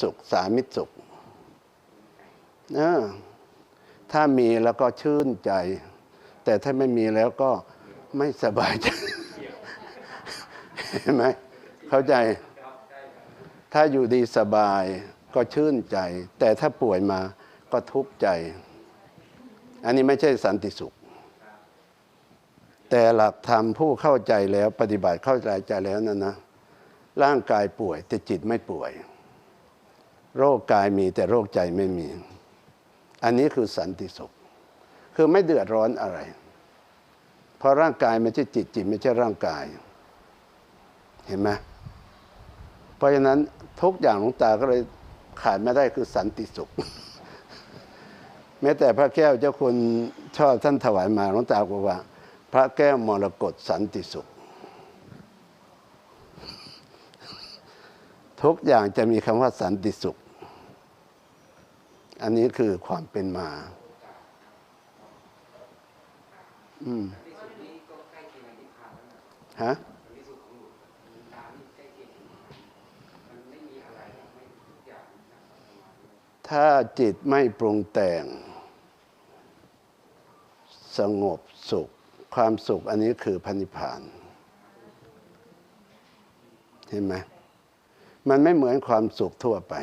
สุข สามิตรสุขเออถ้ามีแล้วก็ชื่นใจ แต่ถ้าไม่มีแล้วก็ไม่สบายใจเห็นไหมเข้าใจ ถ้าอยู่ดีสบายก็ชื่นใจ แต่ถ้าป่วยมาก็ทุกข์ใจ อันนี้ไม่ใช่สันติสุข แต่หลักธรรมผู้เข้าใจแล้วปฏิบัติเข้าใจใจแล้วนั่นนะร่างกายป่วยแต่จิตไม่ป่วย โรคกายมีแต่โรคใจไม่มี อันนี้คือสันติสุข คือไม่เดือดร้อนอะไร เพราะร่างกายไม่ใช่จิตจิตไม่ใช่ร่างกาย เห็นไหมเพราะฉะนั้นทุกอย่างหลวงตาก็เลยขาดไม่ได้คือสันติสุข แม้แต่พระแก้วเจ้าคุณชอบท่านถวายมาหลวงตาบอกว่า พระแก้วมรกตสันติสุข ทุกอย่างจะมีคำว่าสันติสุข อันนี้คือความเป็นมา อืมฮะถ้าจิตไม่ปรุงแต่ง สงบสุข ความสุขอันนี้คือพันิพาน เห็นไหมมันไม่เหมือนความสุขทั่วไป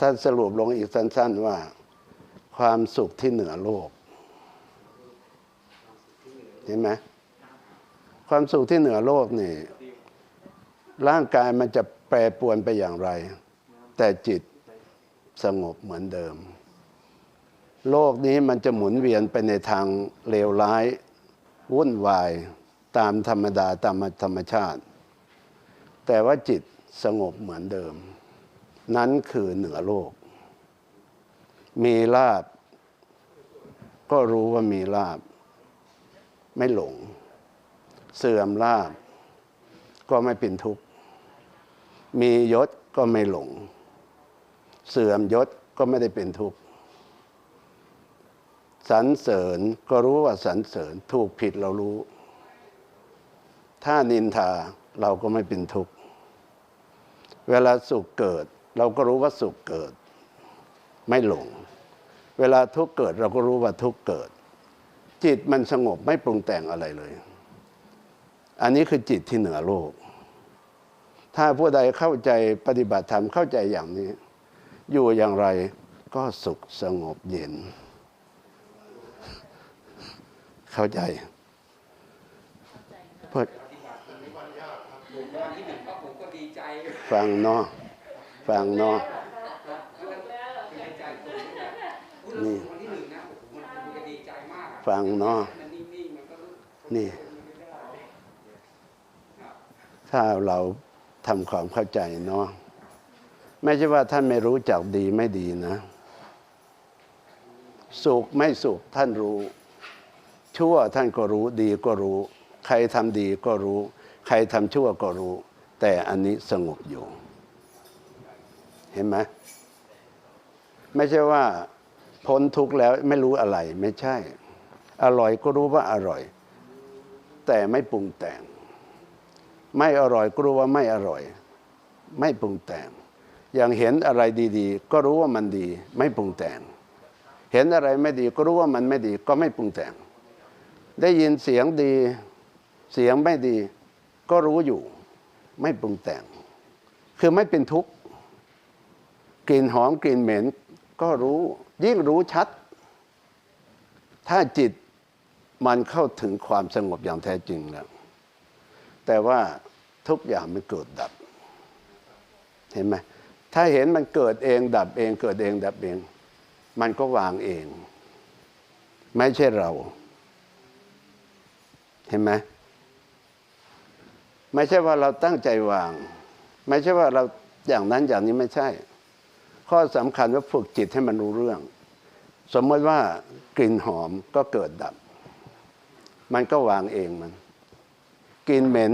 ท่านสรุปลงอีกสั้น ๆว่า ความสุขที่เหนือโลกเห็นไหมความสุขที่เหนือโลกนี่ ร่างกายมันจะแปรปวนไปอย่างไร แต่จิตสงบเหมือนเดิม โลกนี้มันจะหมุนเวียนไปในทางเลวร้าย วุ่นวายตามธรรมดาตามธรรมชาติ แต่ว่าจิตสงบเหมือนเดิม นั้นคือเหนือโลก มีลาบ ก็รู้ว่ามีลาบ ไม่หลง เสื่อมลาบ ก็ไม่เป็นทุกข์ มียศก็ไม่หลง เสื่อมยศก็ไม่ได้เป็นทุกข์สรรเสริญก็รู้ว่าสรรเสริญถูกผิดเรารู้ ถ้านินทาเราก็ไม่เป็นทุกข์ เวลาสุขเกิด เราก็รู้ว่าสุขเกิด ไม่หลง เวลาทุกข์เกิด เราก็รู้ว่าทุกข์เกิด จิตมันสงบไม่ปรุงแต่งอะไรเลย อันนี้คือจิตที่เหนือโลก ถ้าผู้ใดเข้าใจปฏิบัติธรรมเข้าใจอย่างนี้ อยู่อย่างไรก็สุขสงบเย็น เข้าใจเพื่อวันที่หนึ่งก็ผมก็ดีใจฟังเนาะ ฟังเนาะนี่ฟังเนาะนี่ ถ้าเราทำความเข้าใจเนาะไม่ใช่ว่าท่านไม่รู้จักดีไม่ดีนะ สุขไม่สุขท่านรู้ ชั่วท่านก็รู้ดีก็รู้ ใครทำดีก็รู้ ใครทำชั่วก็รู้ แต่อันนี้สงบอยู่ เห็นไหมไม่ใช่ว่าพ้นทุกข์แล้วไม่รู้อะไร ไม่ใช่ อร่อยก็รู้ว่าอร่อย แต่ไม่ปรุงแต่ง ไม่อร่อยก็รู้ว่าไม่อร่อย ไม่ปรุงแต่ง อย่างเห็นอะไรดี ๆ ก็รู้ว่ามันดี ไม่ปรุงแต่ง เห็นอะไรไม่ดีก็รู้ว่ามันไม่ดี ก็ไม่ปรุงแต่ง ได้ยินเสียงดี เสียงไม่ดี ก็รู้อยู่ ไม่ปรุงแต่ง คือไม่เป็นทุกข์ กลิ่นหอมกลิ่นเหม็น ก็รู้ยิ่งรู้ชัด ถ้าจิตมันเข้าถึงความสงบอย่างแท้จริงแล้วแต่ว่าทุกอย่างมันเกิดดับ เห็นไหมถ้าเห็นมันเกิดเองดับเอง เกิดเองดับเอง มันก็วางเอง ไม่ใช่เรา เห็นไหมไม่ใช่ว่าเราตั้งใจวาง ไม่ใช่ว่าเราอย่างนั้นอย่างนี้ไม่ใช่ ข้อสำคัญว่าฝึกจิตให้มันรู้เรื่อง สมมติว่ากลิ่นหอมก็เกิดดับ มันก็วางเองมันกลิ่นเหม็น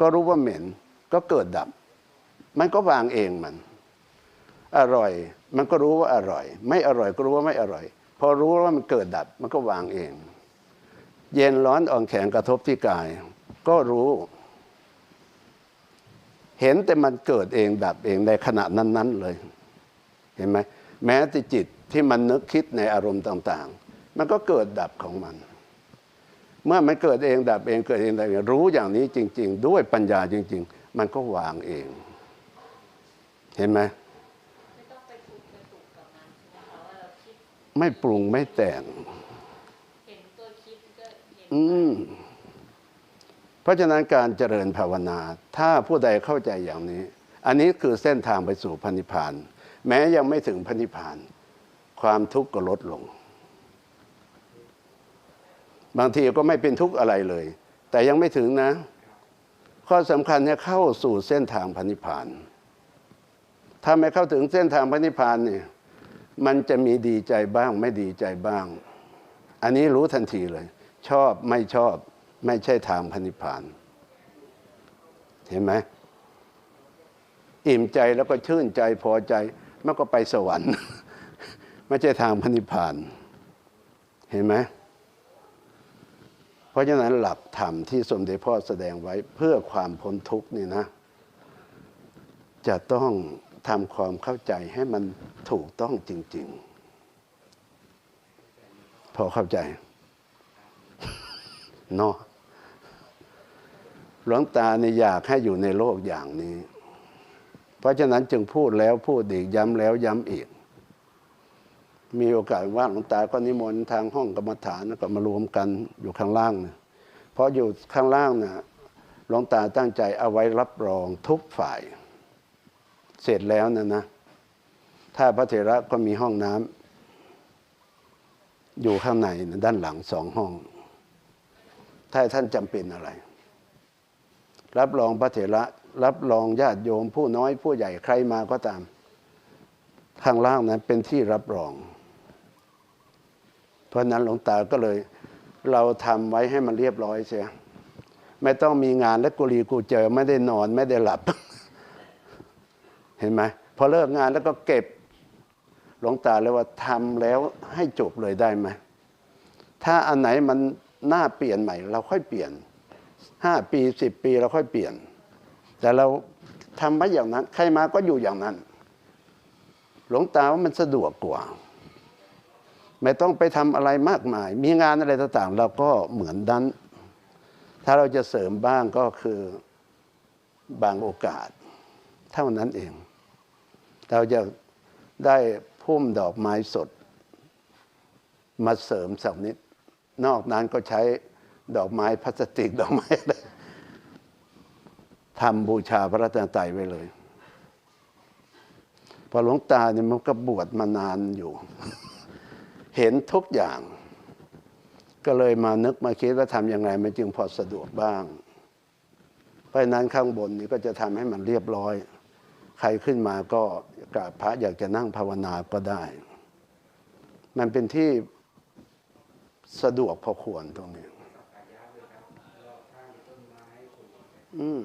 ก็รู้ว่าเหม็น ก็เกิดดับ มันก็วางเองมัน อร่อย มันก็รู้ว่าอร่อย ไม่อร่อยก็รู้ว่าไม่อร่อย พอรู้ว่ามันเกิดดับ มันก็วางเอง เย็นร้อนอ่อนแข็งกระทบที่กาย ก็รู้เห็นแต่มันเกิดเองดับเองในขณะนั้น ๆ เลย เห็นไหมแม้แต่จิตที่มันนึกคิดในอารมณ์ต่างๆ มันก็เกิดดับของมัน เมื่อมันเกิดเองดับเองเกิดเองดับเองรู้อย่างนี้จริง ๆ ด้วยปัญญาจริง ๆ มันก็วางเอง เห็นไหมไม่ต้องไปปรุงไปปรุงกับมันใช่ไหมคะว่าเราคิดไม่ปรุงไม่แต่งเห็นตัวคิดก็เห็นอืมเพราะฉะนั้นการเจริญภาวนา ถ้าผู้ใดเข้าใจอย่างนี้ อันนี้คือเส้นทางไปสู่พันิพพาน แม้ยังไม่ถึงพันิพพาน ความทุกข์ก็ลดลง บางทีก็ไม่เป็นทุกข์อะไรเลย แต่ยังไม่ถึงนะ ข้อสำคัญเนี่ยเข้าสู่เส้นทางพันิพพาน ถ้าไม่เข้าถึงเส้นทางพันิพพานเนี่ยมันจะมีดีใจบ้าง ไม่ดีใจบ้าง อันนี้รู้ทันทีเลย ชอบไม่ชอบไม่ใช่ทางพันิพพาน เห็นไหมอิ่มใจแล้วก็ชื่นใจพอใจ มันก็ไปสวรรค์ ไม่ใช่ทางพันิพพาน เห็นไหมเพราะฉะนั้นหลักธรรมที่สมเด็จพ่อแสดงไว้เพื่อความพ้นทุกข์นี่นะ จะต้องทำความเข้าใจให้มันถูกต้องจริง ๆ พอเข้าใจเนาะหลวงตาเนี่ยอยากให้อยู่ในโลกอย่างนี้ เพราะฉะนั้นจึงพูดแล้วพูดอีกย้ำแล้วย้ำอีก มีโอกาสว่างหลวงตาก็นิมนต์ทางห้องกรรมฐานก็มารวมกันอยู่ข้างล่างนะเพราะอยู่ข้างล่างนะหลวงตาตั้งใจเอาไว้รับรองทุกฝ่าย เสร็จแล้วนะนะ ถ้าพระเถระก็มีห้องน้ำอยู่ข้างในนะด้านหลังสองห้อง ถ้าท่านจำเป็นอะไร รับรองพระเถระ รับรองญาติโยมผู้น้อยผู้ใหญ่ใครมาก็ตาม ข้างล่างนั้นเป็นที่รับรอง เพราะนั้นหลวงตาก็เลย เราทำไว้ให้มันเรียบร้อยเสียไม่ต้องมีงานและกุลีกูเจอไม่ได้นอนไม่ได้หลับ เห็นไหมพอเลิกงานแล้วก็เก็บหลวงตาเลยว่าทำแล้วให้จบเลยได้ไหมถ้าอันไหนมันน่าเปลี่ยนใหม่ เราค่อยเปลี่ยนห้าปีสิบปีเราค่อยเปลี่ยน แต่เราทำไว้อย่างนั้น ใครมาก็อยู่อย่างนั้น หลวงตาว่ามันสะดวกกว่า ไม่ต้องไปทำอะไรมากมาย มีงานอะไรต่างๆเราก็เหมือนดันถ้าเราจะเสริมบ้างก็คือบางโอกาส เท่านั้นเอง เราจะได้พุ่มดอกไม้สด มาเสริมสักนิด นอกนั้นก็ใช้ดอกไม้พลาสติกดอกไม้อะไร ทำบูชาพระรัตนตรัยไว้เลย พอหลวงตาเนี่ยมันก็บวชมานานอยู่ เห็นทุกอย่าง ก็เลยมานึกมาคิดว่าทำยังไงมันจึงพอสะดวกบ้าง เพราะฉะนั้นข้างบนนี้ก็จะทำให้มันเรียบร้อย ใครขึ้นมาก็กราบพระอยากจะนั่งภาวนาก็ได้ มันเป็นที่สะดวกพอควรตรงนี้ อืม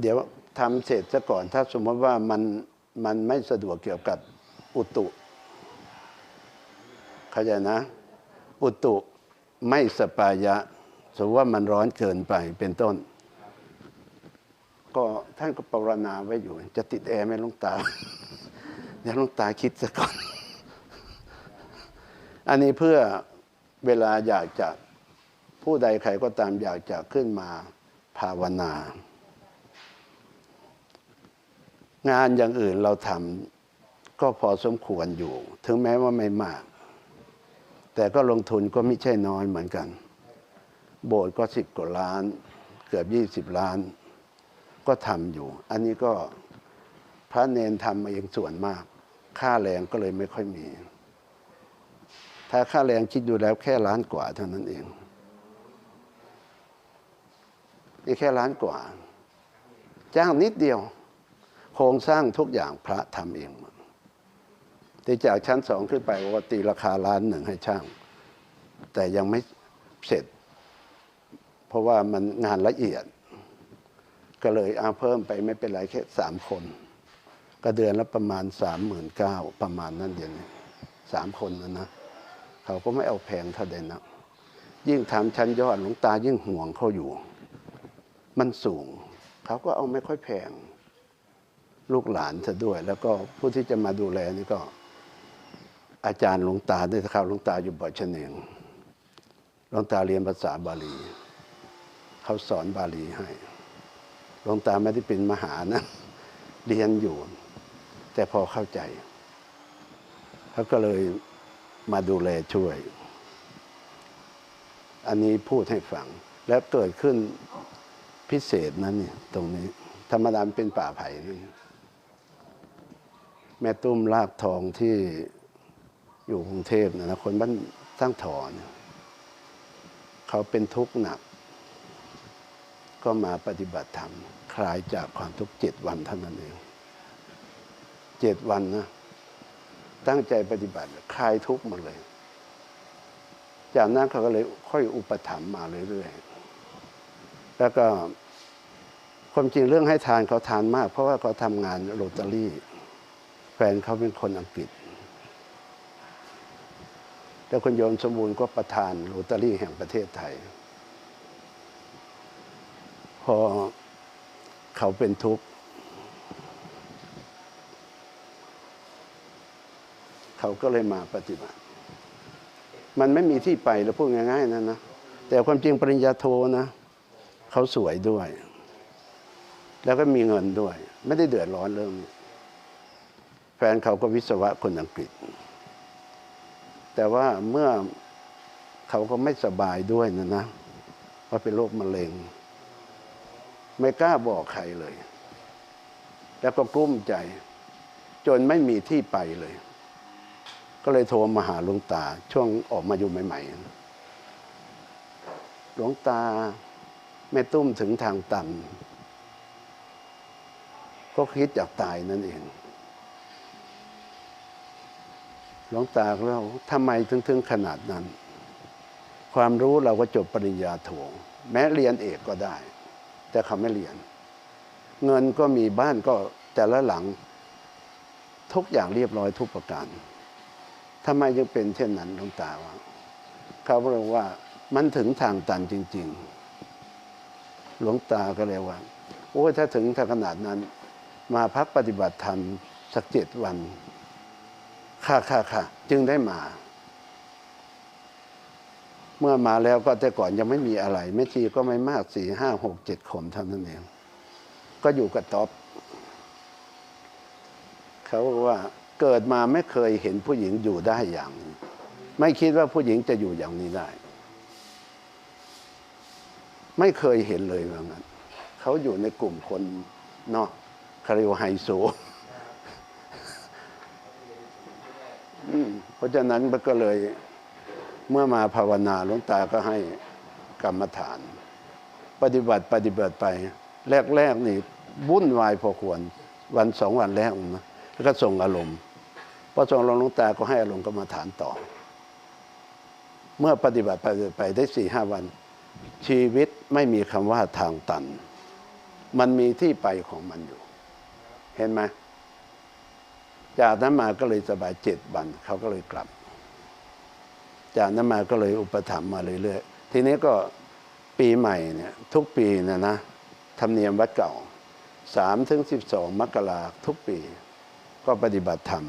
เดี๋ยวทำเสร็จซะก่อน ถ้าสมมติว่ามันมันไม่สะดวกเกี่ยวกับอุตุเข้าใจนะ อุตุไม่สปายะ สมมติว่ามันร้อนเกินไปเป็นต้น ก็ท่านก็ปรารณาไว้อยู่ จะติดแอร์ไหมลุงตา เดี๋ยวลุงตาคิดซะก่อน อันนี้เพื่อเวลาอยากจะผู้ใดใครก็ตามอยากจะขึ้นมา ภาวนา งานอย่างอื่นเราทำก็พอสมควรอยู่ ถึงแม้ว่าไม่มาก แต่ก็ลงทุนก็ไม่ใช่น้อยเหมือนกัน โบสถ์ก็สิบกว่าล้าน เกือบยี่สิบล้าน ก็ทำอยู่ อันนี้ก็พระเนนทำมาเองส่วนมาก ค่าแรงก็เลยไม่ค่อยมี ถ้าค่าแรงคิดดูแล้วแค่ล้านกว่าเท่านั้นเอง นี่แค่ล้านกว่า จ้างนิดเดียว โครงสร้างทุกอย่างพระทำเองหมดแต่จากชั้นสองขึ้นไปว่าตีราคาล้านหนึ่งให้ช่าง แต่ยังไม่เสร็จ เพราะว่ามันงานละเอียด ก็เลยเอาเพิ่มไปไม่เป็นไรแค่สามคน ก็เดือนละประมาณสามหมื่นเก้าประมาณนั้นเดียวนี้สามคนนะนะเขาก็ไม่เอาแพงเท่าใดนะยิ่งทำชั้นยอดหลวงตายิ่งห่วงเขาอยู่ มันสูง เขาก็เอาไม่ค่อยแพง ลูกหลานซะด้วย แล้วก็ผู้ที่จะมาดูแลนี่ก็ อาจารย์หลวงตาด้วยนะครับหลวงตาอยู่บ่อชะเนงหลวงตาเรียนภาษาบาลี เขาสอนบาลีให้หลวงตาไม่ได้เป็นมหานะเรียนอยู่ แต่พอเข้าใจเขาก็เลยมาดูแลช่วย อันนี้พูดให้ฟัง แล้วเกิดขึ้น พิเศษนั้นเนี่ยตรงนี้ ธรรมดามันเป็นป่าไผ่นี่แม่ตุ้มลากทองที่อยู่กรุงเทพนะนะคนบ้านสร้างถอนยเขาเป็นทุกข์หนัก ก็มาปฏิบัติธรรม คลายจากความทุกข์เจ็ดวันเท่านั้นเองเจ็ดวันนะตั้งใจปฏิบัติคลายทุกข์หมดเลย จากนั้นเขาก็เลยค่อยอุปถัมภ์มาเรื่อยๆ แล้วก็ ความจริงเรื่องให้ทานเขาทานมาก เพราะว่าเขาทำงานโรตารี่ แฟนเขาเป็นคนอังกฤษ แล้วคุณโยมสมบูรณ์ก็ประธานโรตารี่แห่งประเทศไทย พอเขาเป็นทุกข์ เขาก็เลยมาปฏิบัติ มันไม่มีที่ไปแล้วพูดง่ายๆนะนะ แต่ความจริงปริญญาโทนะ เขาสวยด้วย แล้วก็มีเงินด้วย ไม่ได้เดือดร้อนเรื่องแฟนเขาก็วิศวะคนอังกฤษ แต่ว่าเมื่อเขาก็ไม่สบายด้วยนะนะว่าเป็นโรคมะเร็ง ไม่กล้าบอกใครเลย แล้วก็กลุ้มใจ จนไม่มีที่ไปเลย ก็เลยโทรมาหาหลวงตา ช่วงออกมาอยู่ใหม่ๆหลวงตาแม่ตุ้มถึงทางตัน ก็คิดอยากตายนั่นเองหลวงตาเล่าทำไมถึงถึงขนาดนั้น ความรู้เราก็จบปริญญาโทแม้เรียนเอกก็ได้ แต่เขาไม่เรียน เงินก็มีบ้านก็แต่ละหลัง ทุกอย่างเรียบร้อยทุกประการทำไมยังเป็นเช่นนั้นหลวงตาว่าเขาบอกว่ามันถึงทางตันจริง ๆ หลวงตาก็เลยว่าโอ้ถ้าถึงถ้าขนาดนั้น มาพักปฏิบัติธรรมสักเจ็ดวัน ค่ะค่ะค่ะจึงได้มา เมื่อมาแล้วก็แต่ก่อนยังไม่มีอะไรแม่ชีก็ไม่มากสี่ห้าหกเจ็ดคนเท่านั้นเอง ก็อยู่กับต๊อบเขาบอกว่าเกิดมาไม่เคยเห็นผู้หญิงอยู่ได้อย่างนี้ไม่คิดว่าผู้หญิงจะอยู่อย่างนี้ได้ ไม่เคยเห็นเลยว่างั้นเขาอยู่ในกลุ่มคนนอก เนาะคาริโอไฮโซเพราะฉะนั้นมันก็เลยเมื่อมาภาวนาหลวงตาก็ให้กรรมฐาน ปฏิบัติปฏิบัติไป แรกๆนี่วุ่นวายพอควร วันสองวันแรกนะแล้วก็ส่งอารมณ์พอส่งอารมณ์หลวงตาก็ให้อารมณ์กรรมฐานต่อ เมื่อปฏิบัติไปไปได้สี่ห้าวัน ชีวิตไม่มีคำว่าทางตัน มันมีที่ไปของมันอยู่ เห็นไหมจากนั้นมาก็เลยสบายเจ็ดวันเขาก็เลยกลับ จากนั้นมาก็เลยอุปถัมภ์มาเรื่อยๆทีนี้ก็ปีใหม่เนี่ยทุกปีนะนะธรรมเนียมวัดเก่าสามถึงสิบสองมกราทุกปี ก็ปฏิบัติธรรม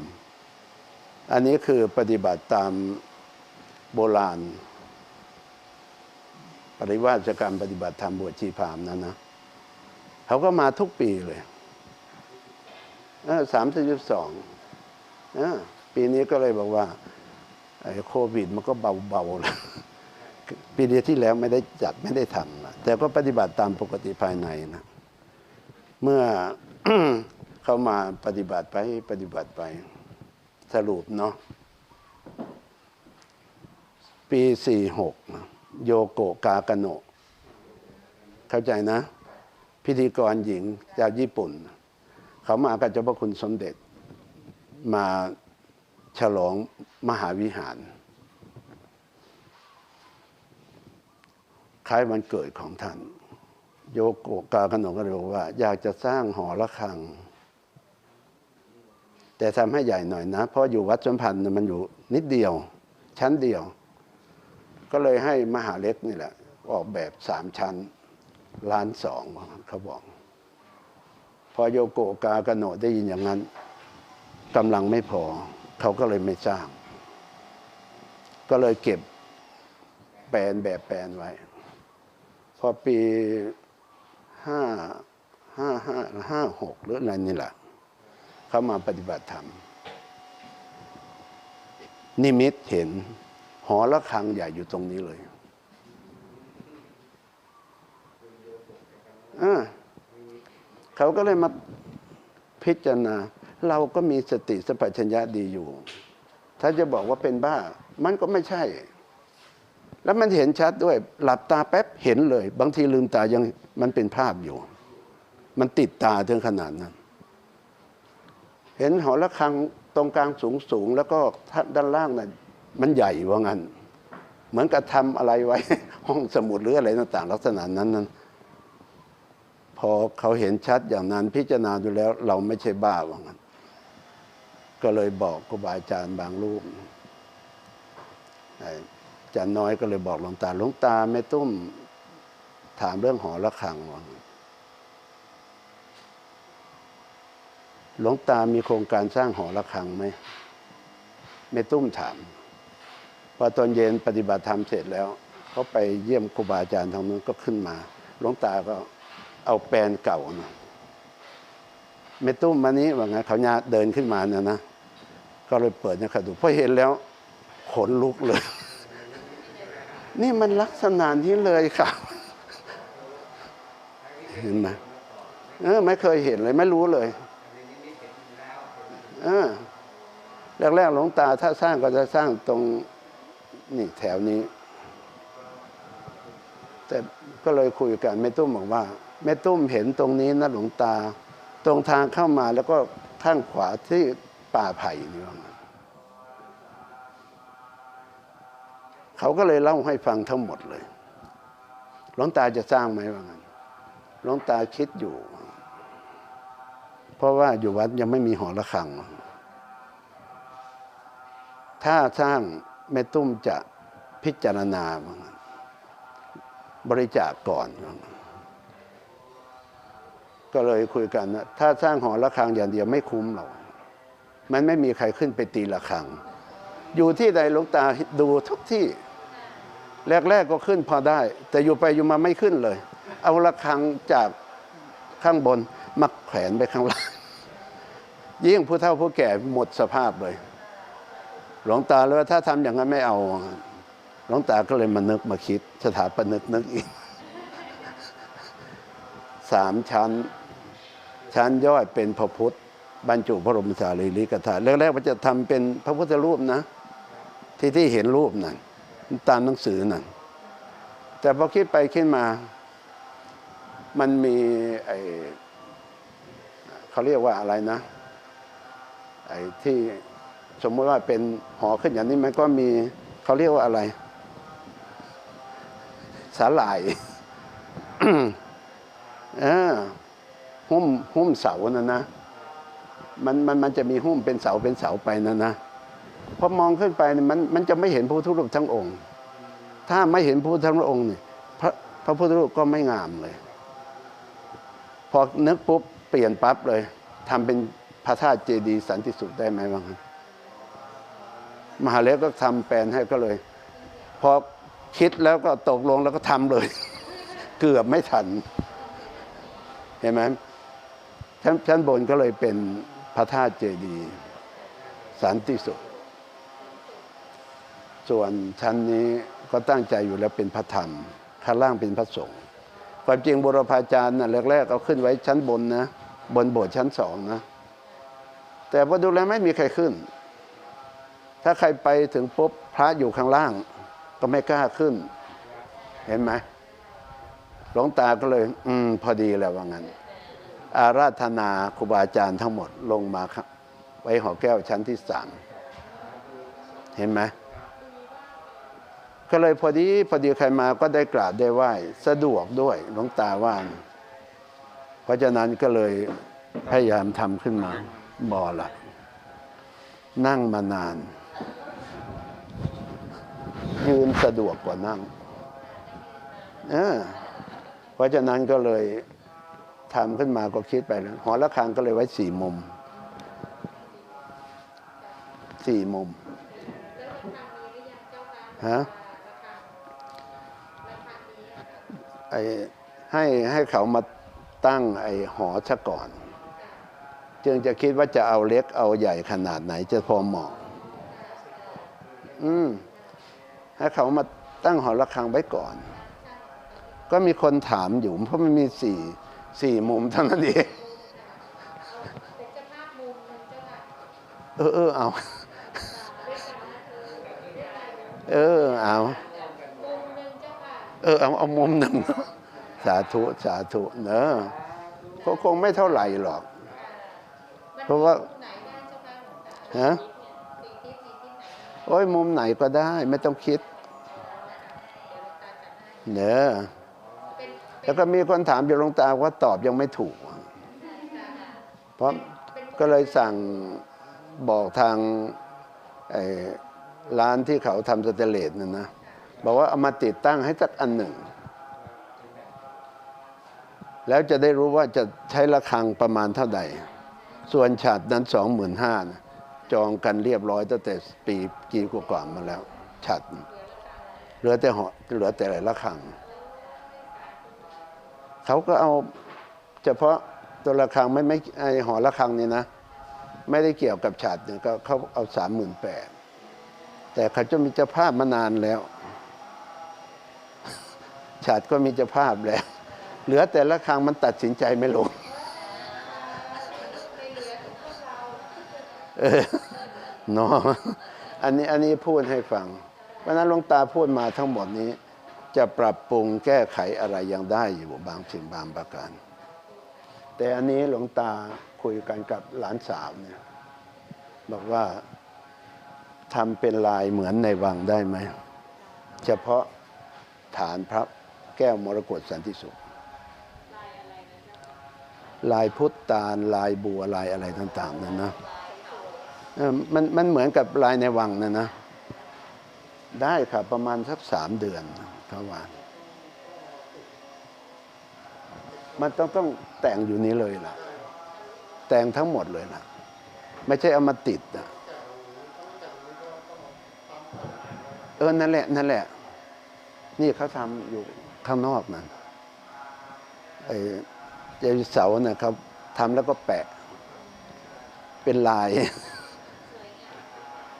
อันนี้คือปฏิบัติตามโบราณ ปริวาสกรรมปฏิบัติธรรมบวชชีพามนั้นนะเขาก็มาทุกปีเลย สามสิบสองปีนี้ก็เลยบอกว่าไอ้โควิดมันก็เบาๆแล้วปีเดียที่แล้วไม่ได้จัดไม่ได้ทำนะแต่ก็ปฏิบัติตามปกติภายในนะ เมื่อเขามาปฏิบัติไปปฏิบัติไปสรุปเนาะปีสี่หกโยโกกากโนะเข้าใจนะ พิธีกรหญิงจากญี่ปุ่น เขามากับเจ้าพระคุณสมเด็จมาฉลองมหาวิหาร คล้ายวันเกิดของท่าน โยโกกากาโนะก็เลยบอกว่า อยากจะสร้างหอระฆัง แต่ทำให้ใหญ่หน่อยนะ เพราะอยู่วัดสมพันธ์มันอยู่นิดเดียว ชั้นเดียว ก็เลยให้มหาเล็กนี่แหละ ออกแบบสามชั้นล้านสองเขาบอก พอโยโกกากโนะได้ยินอย่างนั้นกำลังไม่พอ เขาก็เลยไม่สร้าง ก็เลยเก็บแปลนแบบแปลนไว้ พอปีห้าห้าห้าห้าหกหรืออะไรนี่แหละเขามาปฏิบัติธรรม นิมิตเห็น หอระฆังใหญ่อยู่ตรงนี้เลยอ่า เขาก็เลยมาพิจารณา เราก็มีสติสัมปชัญญะดีอยู่ ถ้าจะบอกว่าเป็นบ้า มันก็ไม่ใช่ แล้วมันเห็นชัดด้วย หลับตาแป๊บเห็นเลย บางทีลืมตายังมันเป็นภาพอยู่ มันติดตาถึงขนาดนั้น เห็นหอระฆังตรงกลางสูงสูงๆแล้วก็ด้านล่างน่ะมันใหญ่ว่างั้น เหมือนกับทำอะไรไว้ ห้องสมุดหรืออะไรต่างๆ ลักษณะนั้นนั้น พอเขาเห็นชัดอย่างนั้นพิจารณาดูแล้ว เราไม่ใช่บ้าว่างั้น ก็เลยบอกครูบาอาจารย์บางรูปอาจารย์น้อยก็เลยบอกหลวงตาหลวงตาแม่ตุ้มถามเรื่องหอระฆังว่างหลวงตามีโครงการสร้างหอระฆังไหมแม่ตุ้มถามพอตอนเย็นปฏิบัติธรรมเสร็จแล้วเขาไปเยี่ยมครูบาอาจารย์ทางนู้นก็ขึ้นมาหลวงตาก็ เอาแปลนเก่านะแม่ตุ้มมานี้ว่าไงเขาญาเดินขึ้นมาเนี่ยนะก็เลยเปิดนี่ยเขาดูพอเห็นแล้วขนลุกเลย นี่มันลักษณะนี้เลยค่ะ เห็นไหมเออไม่เคยเห็นเลยไม่รู้เลยเออแรกๆหลวงตาถ้าสร้างก็จะสร้างตรงนี่แถวนี้ แต่ก็เลยคุยกันแม่ตุ้มบอกว่า แม่ตุ้มเห็นตรงนี้นะหลวงตา ตรงทางเข้ามาแล้วก็ข้างขวาที่ป่าไผ่นี่ว่างั้นเขาก็เลยเล่าให้ฟังทั้งหมดเลยหลวงตาจะสร้างไหมว่างั้นหลวงตาคิดอยู่ เพราะว่าอยู่วัดยังไม่มีหอระฆัง ถ้าสร้างแม่ตุ้มจะพิจารณาบริจาคก่อนว่างั้น ก็เลยคุยกันนะถ้าสร้างหอระฆังอย่างเดียวไม่คุ้มหรอกมันไม่มีใครขึ้นไปตีระฆัง อยู่ที่ใดหลวงตาดูทุกที่แรก ๆก็ขึ้นพอได้ แต่อยู่ไปอยู่มาไม่ขึ้นเลย เอาระฆังจากข้างบนมาแขวนไปข้างล่างยิ่งผู้เฒ่าผู้แก่หมดสภาพเลย หลวงตาเลยว่าถ้าทำอย่างนั้นไม่เอา หลวงตาก็เลยมานึกมาคิด สถาปนึกนึกอีกสามชั้น ชั้นยอดเป็นพระพุทธบรรจุพระบรมสารีริกธาตุแรกๆมันจะทำเป็นพระพุทธรูปนะ ที่ที่เห็นรูปนั่นตามหนังสือนั่นแต่พอคิดไปคิดมา มันมีไอเขาเรียกว่าอะไรนะไอ้ที่สมมติว่าเป็นหอขึ้นอย่างนี้มันก็มีเขาเรียกว่าอะไร สาหร่าย เออ หุ้มหุ้มเสานะนะมันมันมันจะมีหุ้มเป็นเสาเป็นเสาไปนะนะพอมองขึ้นไปมันมันจะไม่เห็นพระพุทธรูปทั้งองค์ ถ้าไม่เห็นพระพุทธทั้งองค์เนี่ยพระพระพุทธรูปก็ไม่งามเลย พอนึกปุ๊บเปลี่ยนปั๊บเลยทำเป็นพระธาตุเจดีย์สันติสุขได้ไหมบ้างค์มหาเล็กก็ทำแปลนให้ก็เลย พอคิดแล้วก็ตกลงแล้วก็ทำเลย เกือบไม่ทัน เห็นไหม ชั้นชั้นบนก็เลยเป็นพระธาตุเจดีย์สันติสุข ส่วนชั้นนี้ก็ตั้งใจอยู่แล้วเป็นพระธรรม ข้างล่างเป็นพระสงฆ์ความจริงบุรพาจารย์น่ะแรกๆเอาขึ้นไว้ชั้นบนนะ บนโบสถ์ชั้นสองนะ แต่พอดูแลวไม่มีใครขึ้น ถ้าใครไปถึงปุ๊บพระอยู่ข้างล่าง ก็ไม่กล้าขึ้น เห็นไหมหลวงตาก็เลย อืม พอดีแล้วว่างั้น อาราธนาครูบาอาจารย์ทั้งหมดลงมาครับไว้หอแก้วชั้นที่สามเห็นไหมก็เลยพอดีพอดีใครมาก็ได้กราบได้ไหว้สะดวกด้วยหลวงตาว่านะเพราะฉะนั้นก็เลยพยายามทำขึ้นมาบอละนั่งมานาน ยืนสะดวกกว่านั่งเพราะฉะนั้นก็เลย ทำขึ้นมาก็คิดไปแล้วหอระฆังก็เลยไว้สี่มุมสี่มุมฮะไอให้ให้เขามาตั้งไอหอซะก่อน จึงจะคิดว่าจะเอาเล็กเอาใหญ่ขนาดไหนจะพอเหมาะ อืมให้เขามาตั้งหอระฆังไว้ก่อน ก็มีคนถามอยู่เพราะมันมีสี่ สี่มุมเท่านั้นเองเป็นเจ้าภาพมุมหนึงเจ้าค่ะเออเออเอาเรียกกันว่าคือเรียกอะไรนะเออเอามุมหนึงเจ้าค่ะเออเอาเอามุมหนึ่งสาธุสาธุเนอะก็คงไม่เท่าไหร่หรอกมันเพราะว่ามุมไหนได้เจ้าค่ะหลวงตาฮะสี่ทิศสี่ทิศไหนนะโอ้ยมุมไหนก็ได้ ไม่ต้องคิดเดี๋ยวหลวงตาจัดให้เนอะเป็น แล้วก็มีคนถามอยู่หลวงตาว่าตอบยังไม่ถูก เพราะก็เลยสั่งบอกทางร้านที่เขาทำสเตเลสนั่นนะ บอกว่าเอามาติดตั้งให้สักอันหนึ่ง แล้วจะได้รู้ว่าจะใช้ระฆังประมาณเท่าใด ส่วนฉาดนั้นสองหมื่นห้าจองกันเรียบร้อยตั้งแต่ปีกีกว่าๆมาแล้ว ฉัด เหลือแต่หอเหลือแต่ระฆัง เขาก็เอาเฉพาะตัวระฆังไม่ไม่ไอหอระฆังนี่ยนะ ไม่ได้เกี่ยวกับฉัดเนี่ยก็เขาเอาสามหมื่นแปดแต่เขาจะมีเจ้าภาพมานานแล้วฉัดก็มีเจ้าภาพแล้ว เหลือแต่ละครั้งมันตัดสินใจไม่ลงเออเนาะอันนี้อันนี้พูดให้ฟัง เพราะนั้นหลวงตาพูดมาทั้งหมดนี้ จะปรับปรุงแก้ไขอะไรยังได้อยู่บางสิ่งบางประการ แต่อันนี้หลวงตาคุยกันกับหลานสาวเนี่ยบอกว่าทำเป็นลายเหมือนในวังได้ไหม เฉพาะฐานพระแก้วมรกตสันติสุข ลายพุทธตาลลายบัวลายอะไรต่างๆนั่นนะมันมันเหมือนกับลายในวังนะนะ ได้ครับประมาณสักสามเดือนเขาว่ามันต้องต้องแต่งอยู่นี้เลยล่ะ แต่งทั้งหมดเลยล่ะ ไม่ใช่เอามาติดนะเออนั่นแหละนั่นแหละ นี่เขาทำอยู่ข้างนอกนั่นไอ้เจดีย์เสาเนี่ยเขาทำแล้วก็แปะ เป็นลาย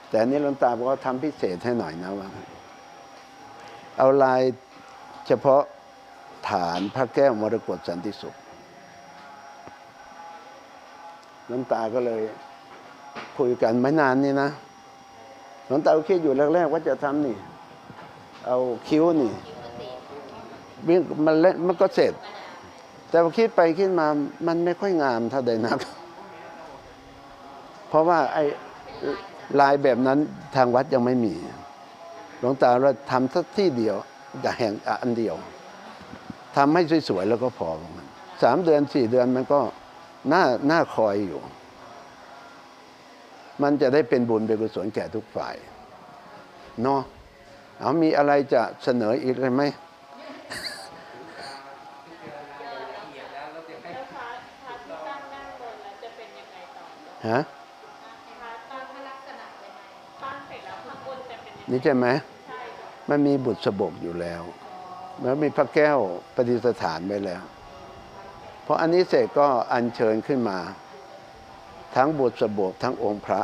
แต่นนี้หลวงตาบอกว่าทำพิเศษให้หน่อยนะว่า เอาลายเฉพาะฐานพระแก้วมรกตสันติสุขหลวงตาก็เลยคุยกันไม่นานนี่นะหลวงตาคิดอยู่แรกๆว่าจะทำนี่ เอาคิ้วนี่วิ่งมันเล่นมันก็เสร็จ แต่พอคิดไปคิดมามันไม่ค่อยงามเท่าใดนัก เพราะว่าไอ้ลายแบบนั้นทางวัดยังไม่มี ลวงตาเราทำสักที่เดียวแต่แห่งอันเดียวทำให้สวยๆแล้วก็พอมันสามเดือนสี่เดือนมันก็น่าน่าคอยอยู่ มันจะได้เป็นบุญเป็นกุศลแก่ทุกฝ่ายเนาะเอามีอะไรจะเสนออีกเลยไหมแล้วพระพระที่ตั้งด้านบนแล้วจะเป็นยังไงต่อเจ้าฮะพระตั้งลักษณะยังไงตั้งเสร็จแล้วข้างบนจะเป็นยังไงนี่ใช่ไหมใช่ค่ะ มันมีบุตรสบกอยู่แล้วแล้วมีพระแก้วปฏิสถานไว้แล้ว เพราะอันนี้เสร็จก็อัญเชิญขึ้นมา ทั้งบุตรสบกทั้งองค์พระ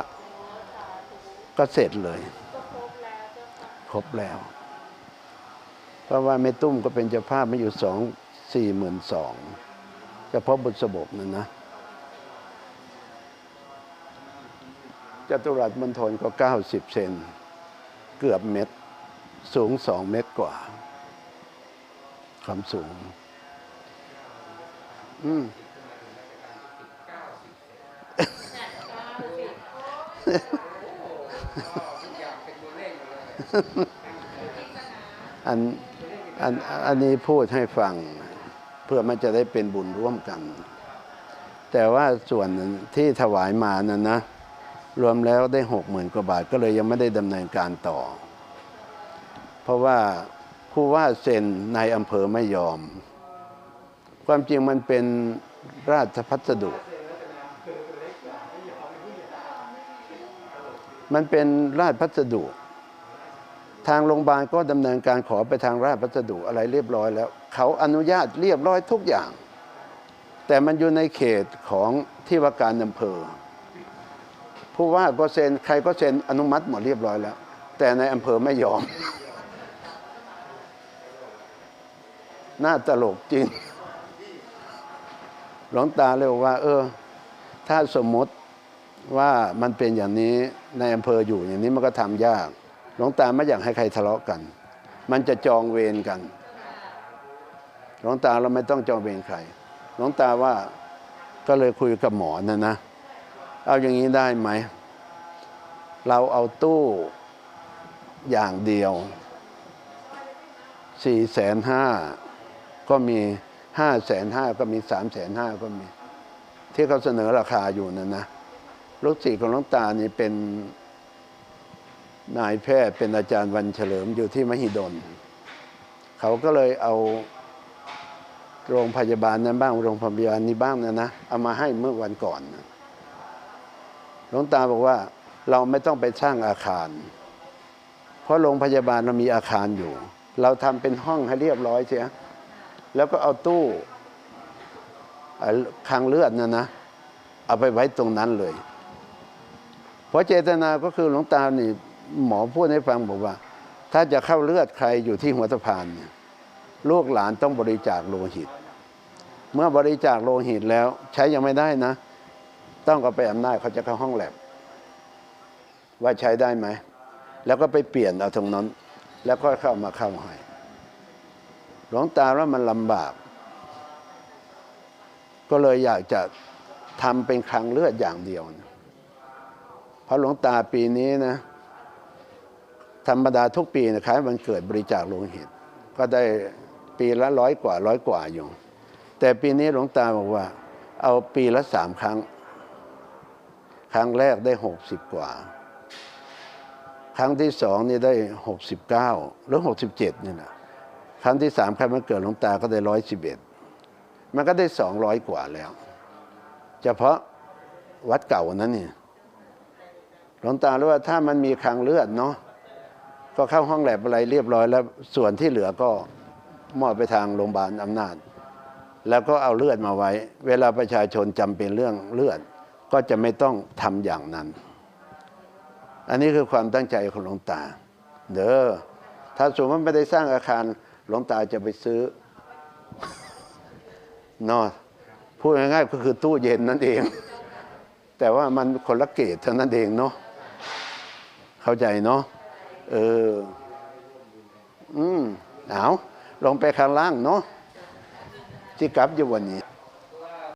ก็เสร็จเลยครบแล้วเจ้าค่ะครบแล้ว เพราะว่าแม่ตุ้มก็เป็นเจ้าภาพมาอยู่สองสี่หมื่นสองเฉพาะบุตรสบกนั่นนะจตุรัสมณฑลก็เก้าสิบเซนเกือบเมตร สูงสองเมตรกว่า ความสูง อืมอันอันอันนี้พูดให้ฟัง เพื่อมันจะได้เป็นบุญร่วมกัน แต่ว่าส่วนที่ถวายมานั้นนะ รวมแล้วได้หกหมื่นกว่าบาทก็เลยยังไม่ได้ดำเนินการต่อ ราะว่าผู้ว่าเซ็นในายอำเภอไม่ยอม ความจริงมันเป็นราชพัสดุ มันเป็นราชพัสดุ ทางโรงพยาบาลก็ดำเนินการขอไปทางราชพัสดุอะไรเรียบร้อยแล้ว เขาอนุญาตเรียบร้อยทุกอย่าง แต่มันอยู่ในเขตของที่ว่าการอำเภอ ผู้ว่าก็เซ็นใครก็เซ็นอนุมัติหมดเรียบร้อยแล้ว แต่ในอำเภอไม่ยอม น่าตลกจริง หลวงตาเลยบอกว่า เออ ถ้าสมมติว่ามันเป็นอย่างนี้ในอำเภออยู่อย่างนี้มันก็ทำยาก หลวงตาไม่อยากให้ใครทะเลาะกัน มันจะจองเวรกัน หลวงตาเราไม่ต้องจองเวรใคร หลวงตาว่าก็เลยคุยกับหมอนะนะ เอาอย่างนี้ได้ไหม เราเอาตู้อย่างเดียวสี่แสนห้า ก็มีห้าแสนห้าก็มีสามแสนห้าก็มี ที่เขาเสนอราคาอยู่นั่นนะลูกศิษย์ของหลวงตานี่เป็นนายแพทย์เป็นอาจารย์วันเฉลิมอยู่ที่มหิดล เขาก็เลยเอาโรงพยาบาลนั้นบ้างโรงพยาบาลนี้บ้างนะนะเอามาให้เมื่อวันก่อนหลวงตาบอกว่าเราไม่ต้องไปสร้างอาคาร เพราะโรงพยาบาลเรามีอาคารอยู่ เราทำเป็นห้องให้เรียบร้อยเสีย แล้วก็เอาตู้คังเลือดนะนะเอาไปไว้ตรงนั้นเลย เพราะเจตนาก็คือหลวงตานี่หมอพูดให้ฟังบอกว่า ถ้าจะเข้าเลือดใครอยู่ที่หัวสะพานเนี่ยลูกหลานต้องบริจาคโลหิต เมื่อบริจาคโลหิตแล้วใช้ยังไม่ได้นะ ต้องเอาไปอำนาจเขาจะเข้าห้องแลบว่าใช้ได้ไหม แล้วก็ไปเปลี่ยนเอาตรงนั้น แล้วก็เข้ามาเข้าให้ หลวงตาว่ามันลำบาก ก็เลยอยากจะทำเป็นคลังเลือดอย่างเดียวนะเพราะหลวงตาปีนี้นะธรรมดาทุกปีนะคล้ายวันเกิดบริจาคโลหิต ก็ได้ปีละร้อยกว่าร้อยกว่าอยู่ แต่ปีนี้หลวงตาบอกว่า เอาปีละสามครั้ง ครั้งแรกได้หกสิบกว่า ครั้งที่สองนี่ได้หกสิบเก้าหรือหกสิบเจ็ดนี่นะ ครั้งที่สามครั้งมันเกิดหลวงตาก็ได้ร้อยสิบเอ็ดมันก็ได้สองร้อยกว่าแล้ว เฉพาะวัดเก่านั้นนี่หลวงตารู้ว่าถ้ามันมีคลังเลือดเนาะก็เข้าห้องแลบอะไรเรียบร้อยแล้วส่วนที่เหลือก็มอบไปทางโรงพยาบาลอำนาจ แล้วก็เอาเลือดมาไว้ เวลาประชาชนจำเป็นเรื่องเลือด ก็จะไม่ต้องทำอย่างนั้น อันนี้คือความตั้งใจของหลวงตา เด้อถ้าสมมติไม่ได้สร้างอาคาร หลวงตาจะไปซื้อเนอะพูดง่ายๆก็คือตู้เย็นนั่นเอง แต่ว่ามันคนละเกตเท่านั้นเองเนาะเข้าใจเนาะเออ อืมเอาลงไปข้างล่างเนาะที่กลับอยู่วันนี้